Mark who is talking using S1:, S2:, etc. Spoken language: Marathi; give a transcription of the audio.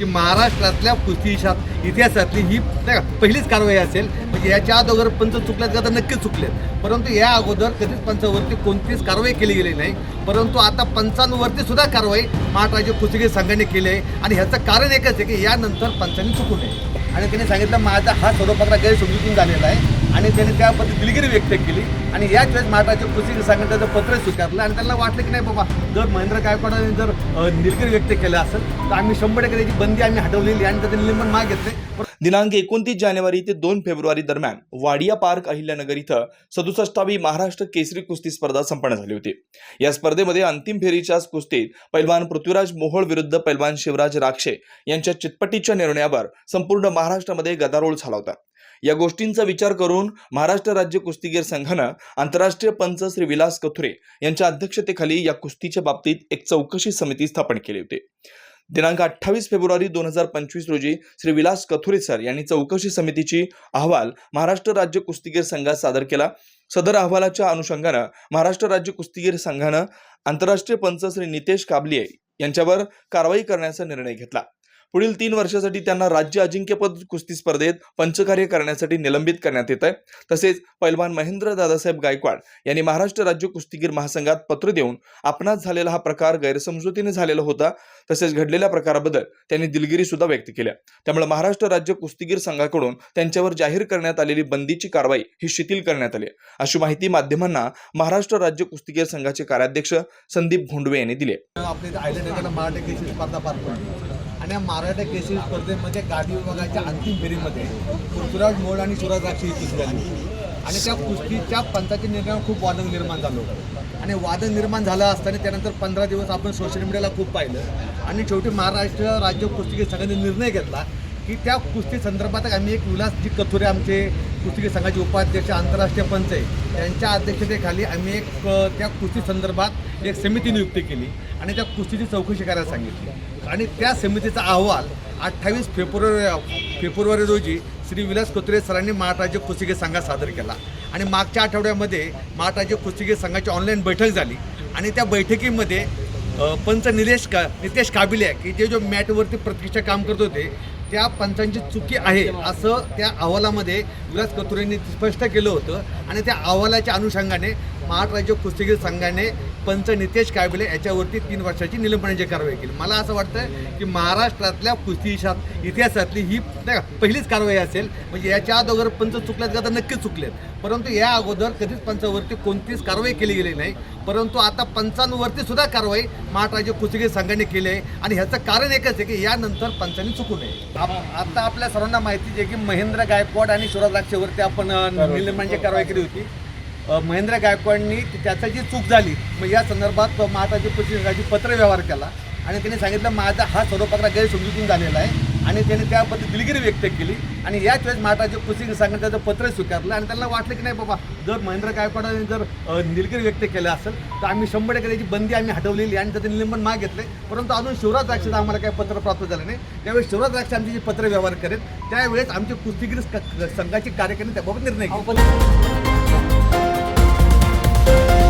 S1: की महाराष्ट्रातल्या कुस्ती इतिहासातली ही नाही का पहिलीच कारवाई असेल. म्हणजे याच्या अगोदर पंच चुकल्यात का तर नक्कीच चुकलेत. परंतु या अगोदर कधीच पंचावरती कोणतीच कारवाई केली गेली नाही. परंतु आता पंचांवरती सुद्धा कारवाई महाराष्ट्राच्या कुस्तीगीर संघाने केली आहे. आणि ह्याचं कारण एकच आहे की यानंतर पंचांनी चुकू नये. आणि त्यांनी सांगितलं माझा हा सर्वप्रकार गैरसमजुतीन झालेला आहे. आणि त्यांनी त्याबद्दल दिलगिरी व्यक्त केली. आणि याच वेळेस महाराष्ट्राच्या कुस्ती संघाने त्याचं पत्र स्वीकारलं आणि त्यांना वाटलं की नाही बाबा जर महेंद्र गायकवाडाने जर दिलगिरी निलगिरी व्यक्त केलं असेल तर आम्ही शंभर टक्के त्याची बंदी आम्ही हटवलेली आणि त्याचं निलंबन मागितले
S2: दिनांक एकोणतीस जानेवारी ते दोन फेब्रुवारी दरम्यान वाडिया पार्क अहिल्यानगर इथं सदुसष्टावी महाराष्ट्र केसरी कुस्ती स्पर्धा संपन्न झाली होती. या स्पर्धेमध्ये अंतिम फेरीच्याच कुस्तीत पैलवान पृथ्वीराज मोहोळ विरुद्ध पैलवान शिवराज राक्षे यांच्या चितपटीच्या निर्णयावर संपूर्ण महाराष्ट्रामध्ये गदारोळ झाला होता. या गोष्टींचा विचार करून महाराष्ट्र राज्य कुस्तीगीर संघानं आंतरराष्ट्रीय पंच श्री विलास कथुरे यांच्या अध्यक्षतेखाली या कुस्तीच्या बाबतीत एक चौकशी समिती स्थापन केली होती. दिनांक अठ्ठावीस फेब्रुवारी दोन हजार पंचवीस रोजी श्री विलास कथुरे सर यांनी चौकशी समितीची अहवाल महाराष्ट्र राज्य कुस्तीगीर संघात सादर केला. सदर अहवालाच्या अनुषंगानं महाराष्ट्र राज्य कुस्तीगीर संघानं आंतरराष्ट्रीय पंच श्री नितेश काबलिये यांच्यावर कारवाई करण्याचा निर्णय घेतला. पुढील तीन वर्षासाठी त्यांना राज्य अजिंक्यपद कुस्ती स्पर्धेत पंचकार्य करण्यासाठी निलंबित करण्यात येत आहे. तसेच पैलवान महेंद्र दादासाहेब गायकवाड यांनी महाराष्ट्र राज्य कुस्तीगीर महासंघात पत्र देऊन आपणास झालेला हा प्रकार गैरसमजुतीने झालेला होता. तसेच घडलेल्या प्रकाराबद्दल त्यांनी दिलगिरी सुद्धा व्यक्त केल्या. त्यामुळे महाराष्ट्र राज्य कुस्तीगीर संघाकडून त्यांच्यावर जाहीर करण्यात आलेली बंदीची कारवाई ही शिथिल करण्यात आली अशी माहिती माध्यमांना महाराष्ट्र राज्य कुस्तीगीर संघाचे कार्याध्यक्ष संदीप भोंडवे यांनी दिले आहे.
S1: आपल्या इथं मराठा केसरी आणि केसरी स्पर्धेमध्ये गादी विभागाच्या अंतिम फेरीमध्ये पृथ्वीराज मोड आणि सुराज राक्षी कुस्ती झाली आणि त्या कुस्तीच्या पंचाच्या निर्णयावर खूप वादन निर्माण झालं होतं. आणि वादन निर्माण झालं असताना त्यानंतर पंधरा दिवस आपण सोशल मीडियाला खूप पाहिलं. आणि शेवटी महाराष्ट्र राज्य कुस्तीगीर संघाने निर्णय घेतला की त्या कुस्ती संदर्भात आम्ही एक विलासजी कथुरे आमचे कुस्ती संघाचे उपाध्यक्ष आंतरराष्ट्रीय पंच आहे. त्यांच्या अध्यक्षतेखाली आम्ही एक त्या कुस्ती संदर्भात एक समिती नियुक्त केली आणि त्या कुस्तीची चौकशी करायला सांगितली. आणि त्या समितीचा अहवाल अठ्ठावीस फेब्रुवारी फेब्रुवारी रोजी श्री विलास कुत्रे सरांनी महाराष्ट्र कुस्तीगीर संघात सादर केला. आणि मागच्या आठवड्यामध्ये महाराष्ट्र कुस्तीगीर संघाची ऑनलाईन बैठक झाली आणि त्या बैठकीमध्ये पंच निलेश का नितेश काबिले की जे जो मॅटवरती प्रत्यक्ष काम करत होते त्या पंचांची चुकी आहे असं त्या अहवालामध्ये विलास कथुरेंनी स्पष्ट केलं होतं. आणि त्या अहवालाच्या अनुषंगाने महाराष्ट्र राज्य कुस्तीगीर संघाने पंच नितेश काबिले याच्यावरती तीन वर्षाची निलंबनाची कारवाई केली. मला असं वाटतं की महाराष्ट्रातल्या कुस्ती इतिहासातली ही नाही का पहिलीच कारवाई असेल. म्हणजे याच्या अगोदर पंच चुकल्यात का तर नक्कीच चुकलेत. परंतु या अगोदर कधीच पंचावरती कोणतीच कारवाई केली गेली नाही. परंतु आता पंचांवरती सुद्धा कारवाई महाराष्ट्र राज्य कुस्तीगीर संघाने केली आहे. आणि ह्याचं कारण एकच आहे की यानंतर पंचांनी चुकू नये. आता आपल्या सर्वांना माहिती आहे की महेंद्र गायकवाड आणि शिवराज राक्षेवरती आपण निलंबनाची कारवाई केली होती. महेंद्र गायकवाडनी त्याचा जी चूक झाली मग या संदर्भात महाराष्ट्र कुस्ती पत्र व्यवहार केला. आणि त्यांनी सांगितलं माझा हा सर्व प्रकार गैरसमजुतीन झालेला आहे. आणि त्यांनी त्याबद्दल दिलगिरी व्यक्त केली. आणि याच वेळेस महाराष्ट्र कुस्ती संघाने त्याचं पत्र स्वीकारलं. आणि त्यांना वाटलं की नाही बाबा जर महेंद्र गायकवाडाने जर दिलगिरी निलगिरी व्यक्त केलं असेल तर आम्ही शंभर टक्के त्याची बंदी आम्ही हटवलेली आणि त्याचं निलंबन घेतले परंतु अजून शिवराज द्राक्षाचं आम्हाला काही पत्र प्राप्त झालं नाही. त्यावेळेस शिवराज द्राक्ष आमची जी पत्र व्यवहार करेल त्यावेळेस आमचे कुस्तीगिरी संघाची कार्यकारिणी त्याबाबत निर्णय घेऊ Thank you.